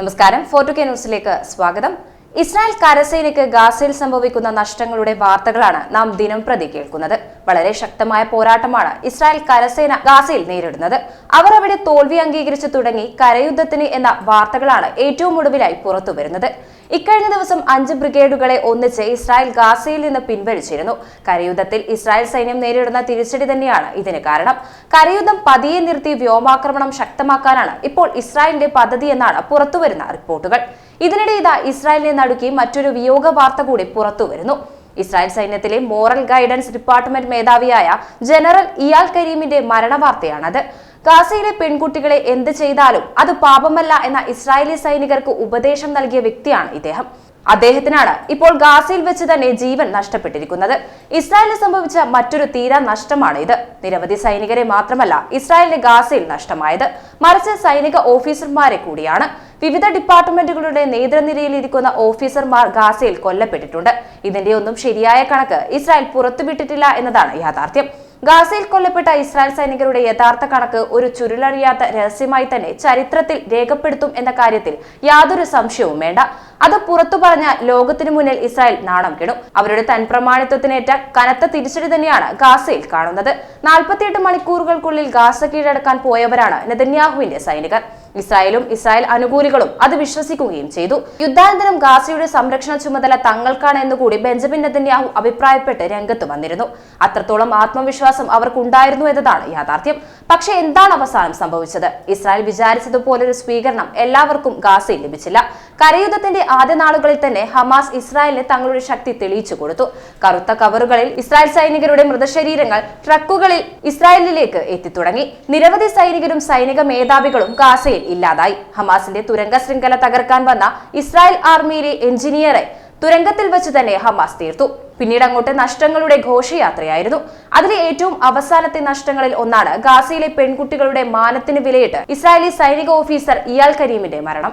നമസ്കാരം. ഫോർട്ടു കെ ന്യൂസിലേക്ക് സ്വാഗതം. ഇസ്രായേൽ കരസേനയ്ക്ക് ഗാസയിൽ സംഭവിക്കുന്ന നഷ്ടങ്ങളുടെ വാർത്തകളാണ് നാം ദിനം പ്രതി കേൾക്കുന്നത്. വളരെ ശക്തമായ പോരാട്ടമാണ് ഇസ്രായേൽ കരസേന ഗാസയിൽ നേരിടുന്നത്. അവർ അവിടെ തോൽവി അംഗീകരിച്ചു തുടങ്ങി കരയുദ്ധത്തിന് എന്ന വാർത്തകളാണ് ഏറ്റവും ഒടുവിലായി പുറത്തുവരുന്നത്. ഇക്കഴിഞ്ഞ ദിവസം അഞ്ച് ബ്രിഗേഡുകളെ ഒന്നിച്ച് ഇസ്രായേൽ ഗാസയിൽ നിന്ന് പിൻവലിച്ചിരുന്നു. കരയുദ്ധത്തിൽ ഇസ്രായേൽ സൈന്യം നേരിടുന്ന തിരിച്ചടി തന്നെയാണ് ഇതിന് കാരണം. കരയുദ്ധം പതിയെ നിർത്തി വ്യോമാക്രമണം ശക്തമാക്കാനാണ് ഇപ്പോൾ ഇസ്രായേലിന്റെ പദ്ധതി എന്നാണ് പുറത്തുവരുന്ന റിപ്പോർട്ടുകൾ. ഇതിനിടെ ഇതാ ഇസ്രായേലിനെ നടുക്കി മറ്റൊരു വിയോഗ വാർത്ത കൂടി പുറത്തുവരുന്നു. ഇസ്രായേൽ സൈന്യത്തിലെ മോറൽ ഗൈഡൻസ് ഡിപ്പാർട്ട്മെന്റ് മേധാവിയായ ജനറൽ ഇയാൽ കരീമിന്റെ മരണവാർത്തയാണത്. ഗാസയിലെ പെൺകുട്ടികളെ എന്ത് ചെയ്താലും അത് പാപമല്ല എന്ന ഇസ്രായേലി സൈനികർക്ക് ഉപദേശം നൽകിയ വ്യക്തിയാണ് ഇദ്ദേഹം. അദ്ദേഹത്തിനാണ് ഇപ്പോൾ ഗാസയിൽ വെച്ച് തന്നെ ജീവൻ നഷ്ടപ്പെട്ടിരിക്കുന്നത്. ഇസ്രായേലിന് സംഭവിച്ച മറ്റൊരു തീരാ നഷ്ടമാണ് ഇത്. നിരവധി സൈനികരെ മാത്രമല്ല ഇസ്രായേലിന് ഗാസയിൽ നഷ്ടമായത്. മറിച്ച് സൈനിക ഓഫീസർമാരെ കൂടിയാണ്. വിവിധ ഡിപ്പാർട്ട്മെന്റുകളുടെ നേതൃനിരയിൽ ഇരിക്കുന്ന ഓഫീസർമാർ ഗാസയിൽ കൊല്ലപ്പെട്ടിട്ടുണ്ട്. ഇതിന്റെ ഒന്നും ശരിയായ കണക്ക് ഇസ്രായേൽ പുറത്തുവിട്ടിട്ടില്ല എന്നതാണ് യാഥാർത്ഥ്യം. ഗാസയിൽ കൊല്ലപ്പെട്ട ഇസ്രായേൽ സൈനികരുടെ യഥാർത്ഥ കണക്ക് ഒരു ചുരുളറിയാത്ത രഹസ്യമായി തന്നെ ചരിത്രത്തിൽ രേഖപ്പെടുത്തും എന്ന കാര്യത്തിൽ യാതൊരു സംശയവും വേണ്ട. അത് പുറത്തു പറഞ്ഞ ലോകത്തിനു മുന്നിൽ ഇസ്രായേൽ നാണം കെടും. അവരുടെ തൻപ്രമാണിത്വത്തിനേറ്റ കനത്ത തിരിച്ചടി തന്നെയാണ് ഗാസയിൽ കാണുന്നത്. നാൽപ്പത്തിയെട്ട് മണിക്കൂറുകൾക്കുള്ളിൽ ഗാസ കീഴടക്കാൻ പോയവരാണ് നെതന്യാഹുവിന്റെ സൈനികർ. ഇസ്രായേലും ഇസ്രായേൽ അനുകൂലികളും അത് വിശ്വസിക്കുകയും ചെയ്തു. യുദ്ധാനന്തരം ഗാസയുടെ സംരക്ഷണ ചുമതല തങ്ങൾക്കാണ് എന്നുകൂടി ബെഞ്ചമിൻ നെതന്യാഹു അഭിപ്രായപ്പെട്ട് രംഗത്ത് വന്നിരുന്നു. അത്രത്തോളം ആത്മവിശ്വാസം അവർക്കുണ്ടായിരുന്നു എന്നതാണ് യാഥാർത്ഥ്യം. പക്ഷേ എന്താണ് അവസാനം സംഭവിച്ചത്? ഇസ്രായേൽ വിചാരിച്ചതുപോലൊരു സ്വീകരണം എല്ലാവർക്കും ഗാസയിൽ ലഭിച്ചില്ല. കരയുദ്ധത്തിന്റെ ആദ്യ നാളുകളിൽ തന്നെ ഹമാസ് ഇസ്രായേലിന് തങ്ങളുടെ ശക്തി തെളിയിച്ചു കൊടുത്തു. കറുത്ത കവറുകളിൽ ഇസ്രായേൽ സൈനികരുടെ മൃതശരീരങ്ങൾ ട്രക്കുകളിൽ ഇസ്രായേലിലേക്ക് എത്തിത്തുടങ്ങി. നിരവധി സൈനികരും സൈനിക മേധാവികളും ഗാസയിൽ ഇല്ലാതായി. ഹമാസിന്റെ തുരങ്ക ശൃംഖല തകർക്കാൻ വന്ന ഇസ്രായേൽ ആർമിയിലെ എഞ്ചിനീയറെ തുരങ്കത്തിൽ വെച്ച് തന്നെ ഹമാസ് തീർത്തു. പിന്നീട് അങ്ങോട്ട് നഷ്ടങ്ങളുടെ ഘോഷയാത്രയായിരുന്നു. അതിലെ ഏറ്റവും അവസാനത്തെ നഷ്ടങ്ങളിൽ ഒന്നാണ് ഗാസയിലെ പെൺകുട്ടികളുടെ മാനത്തിന് വിലയിട്ട് ഇസ്രായേലി സൈനിക ഓഫീസർ ഇയാൽ കരീമിന്റെ മരണം.